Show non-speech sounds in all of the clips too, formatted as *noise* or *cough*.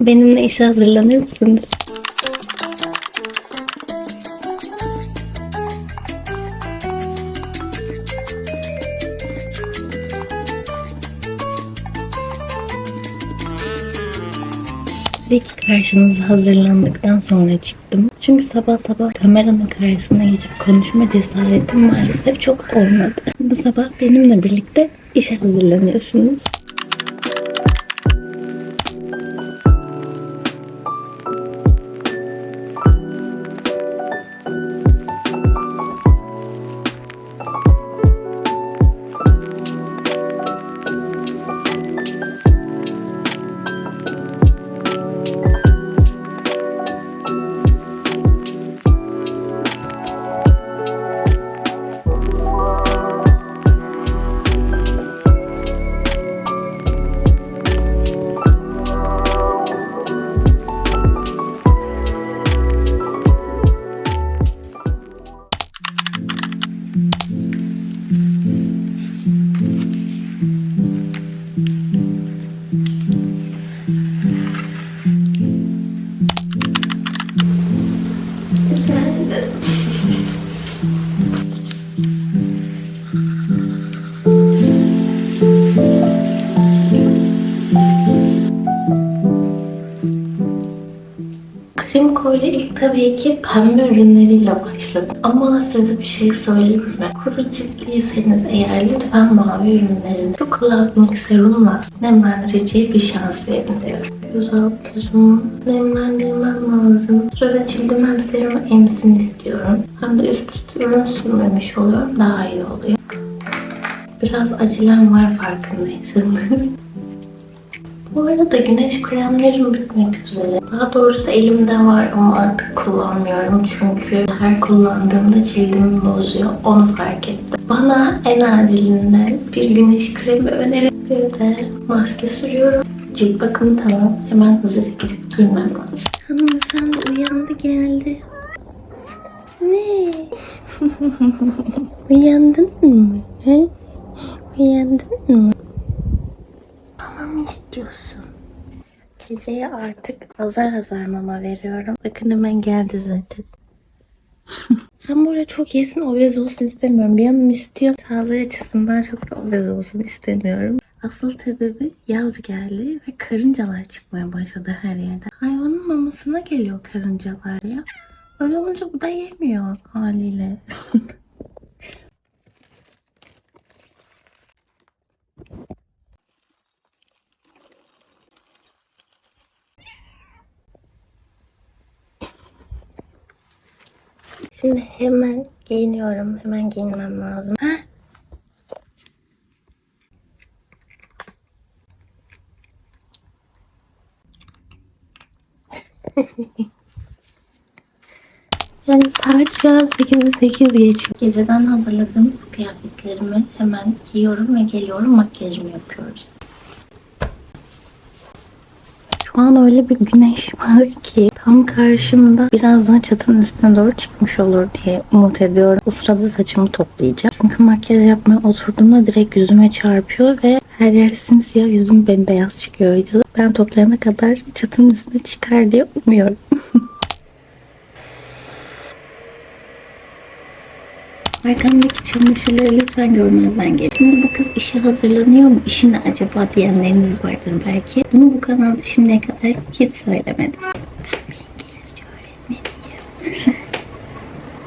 benimle işe hazırlanır mısınız? Tabii ki karşınıza hazırlandıktan sonra çıktım. Çünkü sabah sabah kameranın karşısına geçip konuşma cesaretim maalesef çok olmadı. Bu sabah benimle birlikte işe hazırlanıyorsunuz. Tabii ki pembe ürünleriyle başladım. Ama size bir şey söyleyeyim mi? Kuru ciltliyseniz eğer lütfen mavi ürünlerini şu Cloud serumla nemlendiriciye bir şans verin diyorum. Göz altlarımı nemlendirmem lazım. Sırada cildim hem serumu emsin istiyorum. Hem de üst üste ürün sürmemiş oluyorum. Daha iyi oluyor. Biraz acelem var farkındaysanız. Bu arada güneş kremlerim bitmek üzere. Daha doğrusu elimde var ama artık kullanmıyorum çünkü her kullandığımda cildimi bozuyor. Onu fark ettim. Bana en acilinden bir güneş kremi önerin. Bir de maske sürüyorum. Cilt bakımı tamam. Hemen hızlıca gidip giymem lazım. Hanımefendi uyandı geldi. Ne? *laughs* Uyandın mı? He? Uyandın mı? Mı istiyorsun? Geceye artık azar azar mama veriyorum. Bakın hemen geldi zaten. *laughs* ben böyle çok yesin obez olsun istemiyorum. Bir yanım istiyorum. Sağlığı açısından çok da obez olsun istemiyorum. Asıl sebebi yaz geldi ve karıncalar çıkmaya başladı her yerde. Hayvanın mamasına geliyor karıncalar ya. Öyle olunca bu da yemiyor haliyle. *laughs* Şimdi hemen giyiniyorum. Hemen giyinmem lazım. Ha? *laughs* Yani saat şu an 8'i 8 geçiyor. Geceden hazırladığımız kıyafetlerimi hemen giyiyorum ve geliyorum makyajımı yapıyoruz. Şu an öyle bir güneş var ki tam karşımda birazdan çatının üstüne doğru çıkmış olur diye umut ediyorum. Bu sırada saçımı toplayacağım. Çünkü makyaj yapmaya oturduğumda direkt yüzüme çarpıyor ve her yer simsiyah yüzüm bembeyaz çıkıyor videoda. Ben toplayana kadar çatının üstüne çıkar diye umuyorum. Arkamdaki çamaşırları lütfen görmezden gelin. Şimdi bu kız işe hazırlanıyor mu? İşi ne acaba diyenleriniz vardır belki. Bunu bu kanalda şimdiye kadar hiç söylemedim.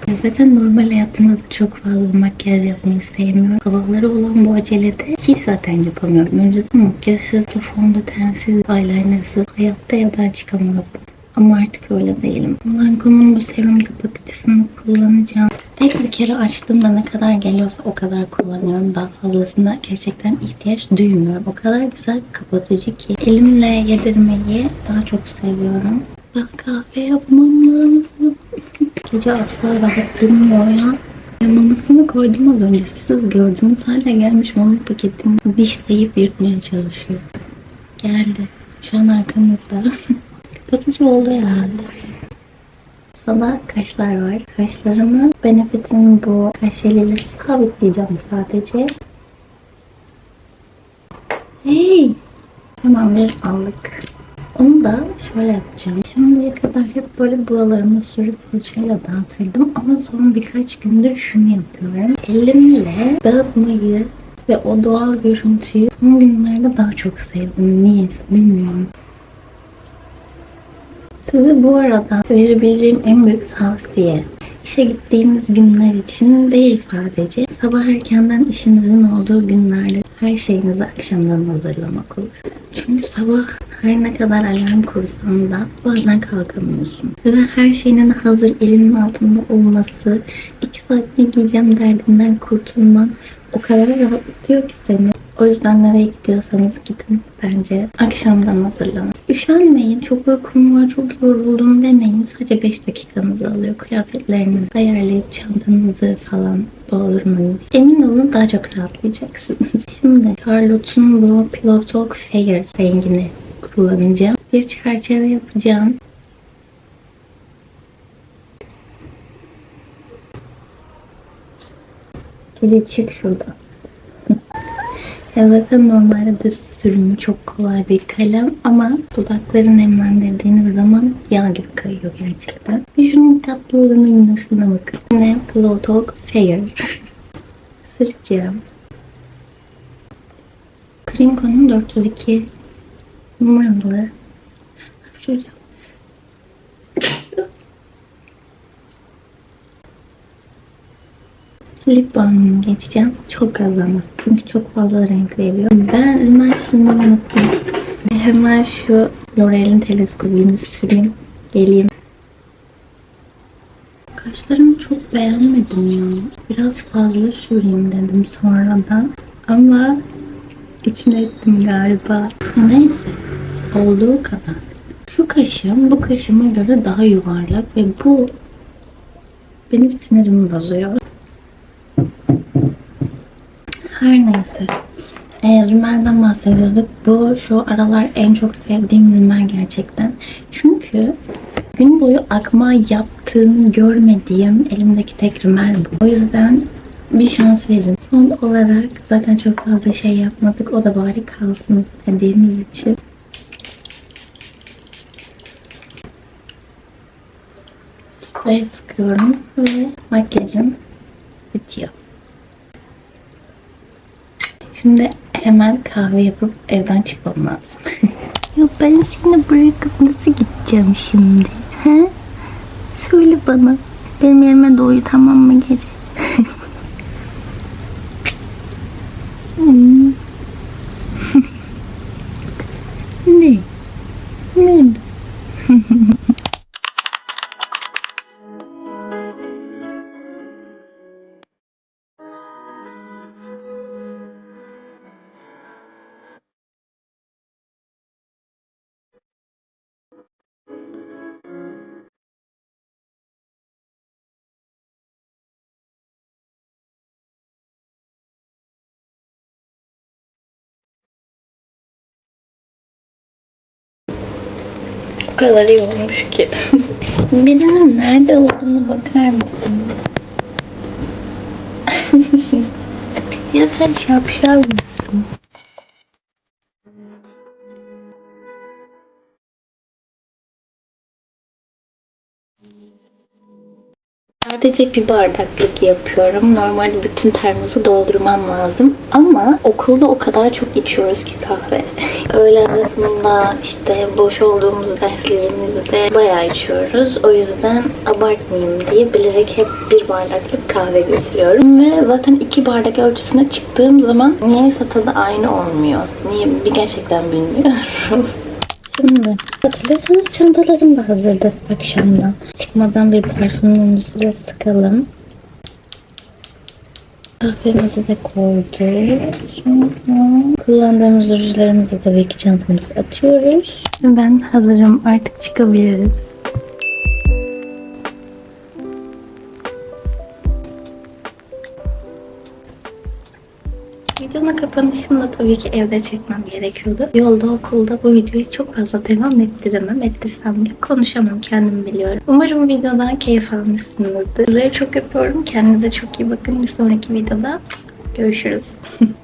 *laughs* Zaten normal hayatımda da çok fazla makyaj yapmayı sevmiyorum. Sabahları olan bu acelede hiç zaten yapamıyorum. Önceden makyajsız, fondötensiz, eyelinersız hayatta evden çıkamazdım. Ama artık öyle değilim. Lancome'un bu serum kapatıcısını kullanacağım. Tek bir kere açtığımda ne kadar geliyorsa o kadar kullanıyorum. Daha fazlasına gerçekten ihtiyaç duymuyorum. O kadar güzel kapatıcı ki elimle yedirmeyi daha çok seviyorum. Ben kahve yapmam lazım. *laughs* Gece asla rahat durmuyor. Ya Mamasını koydum az önce. Siz gördünüz hala gelmiş mama paketini dişleyip yırtmaya çalışıyor. Geldi. Şu an arkamızda. *laughs* Kapatıcı oldu herhalde. Sana kaşlar var. Kaşlarımı Benefit'in bu kaş jeliyle sabitleyeceğim sadece. Hey! Hemen bir aldık. Onu da şöyle yapacağım. Şimdiye kadar hep böyle buralarımı sürüp fırçayla dağıtırdım. Ama son birkaç gündür şunu yapıyorum. Elimle dağıtmayı ve o doğal görüntüyü son günlerde daha çok sevdim. Niyeyse bilmiyorum. Size bu arada verebileceğim en büyük tavsiye İşe gittiğimiz günler için değil sadece. Sabah erkenden işinizin olduğu günlerde her şeyinizi akşamdan hazırlamak olur. Çünkü sabah her ne kadar alarm kursan da bazen kalkamıyorsun. Ve her şeyinin hazır elinin altında olması, iki saatte giyeceğim derdinden kurtulman o kadar rahatlatıyor ki seni. O yüzden nereye gidiyorsanız gidin bence akşamdan hazırlanın. Üşenmeyin. Çok uykum var, çok yoruldum demeyin. Sadece 5 dakikanızı alıyor. Kıyafetlerinizi ayarlayıp çantanızı falan doldurmanız. Emin olun daha çok rahatlayacaksınız. *laughs* Şimdi Charlotte'un bu Pillow Talk Fair rengini kullanacağım. Bir çerçeve yapacağım. Kedi çık şuradan. Ya zaten normalde düz sürümü çok kolay bir kalem ama dudakları nemlendirdiğiniz zaman yağ gibi kayıyor gerçekten. Bir şunun tatlı olanı minnoşuna bakın. Ne? Pillow Talk Fair. Süreceğim. Krinko'nun 402 numaralı. Şurada. Lip balmını geçeceğim. Çok az ama. Çünkü çok fazla renk veriyor. Ben rimel sürmeyi unuttum. Hemen şu L'Oreal'in teleskobunu süreyim. Geleyim. Kaşlarımı çok beğenmedim ya. Biraz fazla süreyim dedim sonradan. Ama içine ettim galiba. Neyse. Olduğu kadar. Şu kaşım bu kaşıma göre daha yuvarlak ve bu benim sinirimi bozuyor. Her neyse. E, rimelden bahsediyorduk. Bu şu aralar en çok sevdiğim rimel gerçekten. Çünkü gün boyu akma yaptığını görmediğim elimdeki tek rimel bu. O yüzden bir şans verin. Son olarak zaten çok fazla şey yapmadık. O da bari kalsın dediğimiz için. Sprey sıkıyorum ve makyajım bitiyor. Şimdi hemen kahve yapıp evden çıkmam lazım. *laughs* ya ben seni bırakıp nasıl gideceğim şimdi? He? Söyle bana. Benim yerime doğuyu tamam mı gece? O kadar iyi olmuş ki. *laughs* Birinin nerede olduğunu bakar mısın? *laughs* ya sen şapşal mısın? Sadece bir bardaklık yapıyorum. Normalde bütün termosu doldurmam lazım. Ama okulda o kadar çok içiyoruz ki kahve. *laughs* Öğle arasında işte boş olduğumuz derslerimizde bayağı içiyoruz. O yüzden abartmayayım diye bilerek hep bir bardaklık kahve götürüyorum. Ve zaten iki bardak ölçüsüne çıktığım zaman niye tadı aynı olmuyor. Niye bir gerçekten bilmiyorum. *laughs* Şimdi hatırlıyorsanız çantalarım da hazırdı akşamdan. Çıkmadan bir parfümümüzü de sıkalım. Kahvemizi de koyduk. Kullandığımız rujlarımızı tabii ki çantamıza atıyoruz. Ben hazırım. Artık çıkabiliriz. Videonun kapanışını da tabii ki evde çekmem gerekiyordu. Yolda okulda bu videoyu çok fazla devam ettiremem. Ettirsem de konuşamam kendim biliyorum. Umarım videodan keyif almışsınızdır. Sizleri çok öpüyorum. Kendinize çok iyi bakın. Bir sonraki videoda görüşürüz. *laughs*